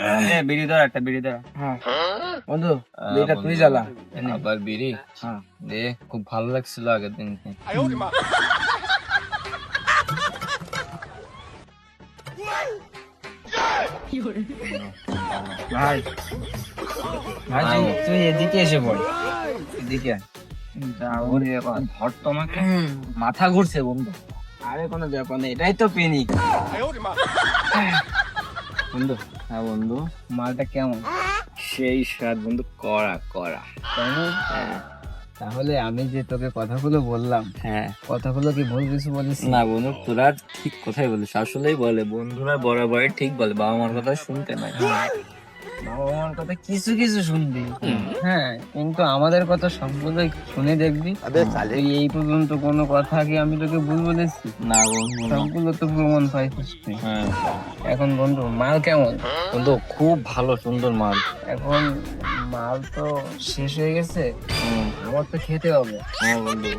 এ, বিড়ি ধর একটা বিড়ি ধর। হ্যাঁ। বন্ধু বিড়িটা তুই জ্বালা। আবার বিড়ি? হ্যাঁ। দে খুব ভালো লাগছিল আগের দিন ভাই ভাই তুই- এদিকে এসে পড়। এদিকে ধর তোমাকে মাথা ঘুরছে বন্ধু। আরে কোনো ব্যাপার নেই এটাই তো পেনিক। বন্ধু হ্যাঁ বন্ধু। মালটা কেমন? সেই স্বাদ বন্ধু করা করা তাই তাহলে আমি যে তোকে কথাগুলো বললাম হ্যাঁ। কথাগুলো কি ভুল কিছু বলিস? না বন্ধু তোরা ঠিক কথাই বলিস। আসলেই বলে বন্ধুরা বরাবরই ঠিক বলে বাবা মার কথা শুনতে নাই মার কথা কিছু কিছু শুনবি। হ্যাঁ কিন্তু আমাদের কথা সবগুলো শুনে দেখবি। এই পর্যন্ত কোনো কথা কি আমি তোকে ভুল বলেছি? না সবগুলো তো প্রমাণ পাইছিস তুই। হ্যাঁ। এখন বন্ধু মাল কেমন? বন্ধু খুব ভালো সুন্দর মাল। এখন মাল তো শেষ হয়ে গেছে। আমার তো খেতে হবে। হ্যাঁ বন্ধু।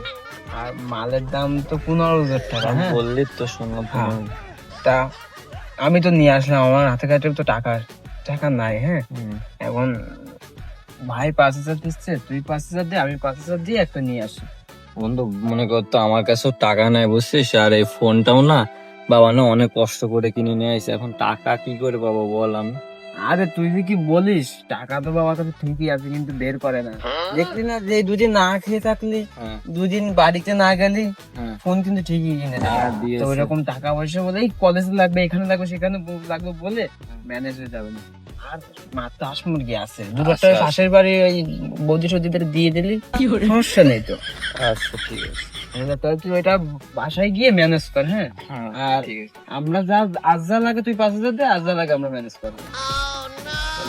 আর মালের দাম তো পনেরো হাজার টাকা হ্যাঁ? বললি তো শুনলাম হ্যাঁ। তা আমি তো নিয়ে আসলাম আমার হাতে কাছে তো টাকা টাকা নাই হ্যাঁ। এখন ভাই পাঁচ হাজার দিচ্ছে তুই পাঁচ হাজার দিয়ে আমি পাঁচ হাজার দিয়ে একটা নিয়ে আসি। বন্ধু মনে করতো আমার কাছেও টাকা নাই বুঝছিস? আর এই ফোনটাও না বাবা না অনেক কষ্ট করে কিনে নিয়ে আসে এখন টাকা কি করে পাবো বল আমি? আরে তুই যে কি বলিস টাকা তো বাবার কাছে ঠিকই আছে কিন্তু বের করে না। দেখলি না যে দুদিন না খেয়ে থাকলি হ্যাঁ। দুদিন বাড়িতে না গেলি হ্যাঁ। ফোন কিন্তু ঠিকই কিনে দেয়। হ্যাঁ। তো ওইরকম টাকা পয়সা বলে এই কলেজে লাগবে এখানে লাগবে সেখানে লাগবে বলে ম্যানেজ হয়ে যাবে না। আর মাত্র হাঁস মুরগি আছে। দুটো আচ্ছা, আচ্ছা। পাশের বাড়ি ওই বৌদি সৌদিদের দিয়ে দিলি সমস্যা নেই তো। আচ্ছা ঠিক আছে। তাহলে তুই ওইটা বাসায় গিয়ে ম্যানেজ কর হ্যাঁ? হ্যাঁ আর আমরা যা আজ যা লাগে তুই পাঁচ হাজার দে আজ যা লাগে আমরা ম্যানেজ করব।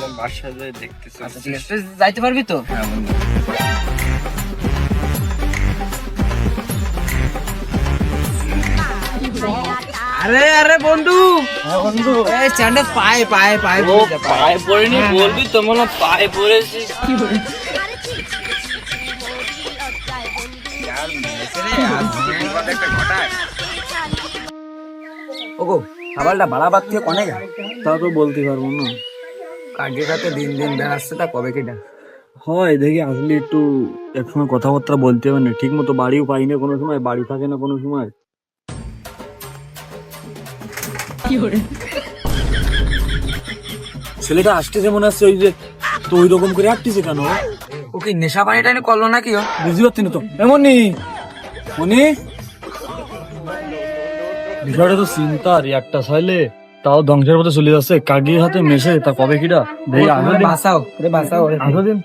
তাহলে বাসায় যাই দেখতেছি। আচ্ছা ঠিক আছে। তুই যাইতে পারবি তো? হ্যাঁ বন্ধু আরে আরে বন্ধু। বন্ধু। এই চান্ডে পায়ে পায়ে পায়ে ও পায়ে। পড়েনি বলবি তো মনে হয় পায়ে পড়েছি। ওগো খাবারটা ভাড়া বাদ থেকে কনে গা তা তো বলতে পারব না। কাকে কাতে দিন দিন বেড়াচ্ছে তা কবে কেটা হয় দেখি আসলে একটু একসময় কথাবার্তা বলতে হবে না। ঠিক মতো বাড়িও পাই না কোনো সময় বাড়ি থাকে না কোনো সময়। ছেলেটা আসতেছে মনে হচ্ছে ওই যে তো ওই রকম করে আসতেছে কেন? ও কি নেশা পানি টানি করল নাকি ও? বুঝতে পারছি না তো। এমনই মনি বিষয়টা তো চিন্তার একটা ছয়লে তাও ধ্বংসের পথে চলে যাচ্ছে। কাগির হাতে মেশে তা কবে কিটা দেখি আসো দিন। বাঁচাও দিন।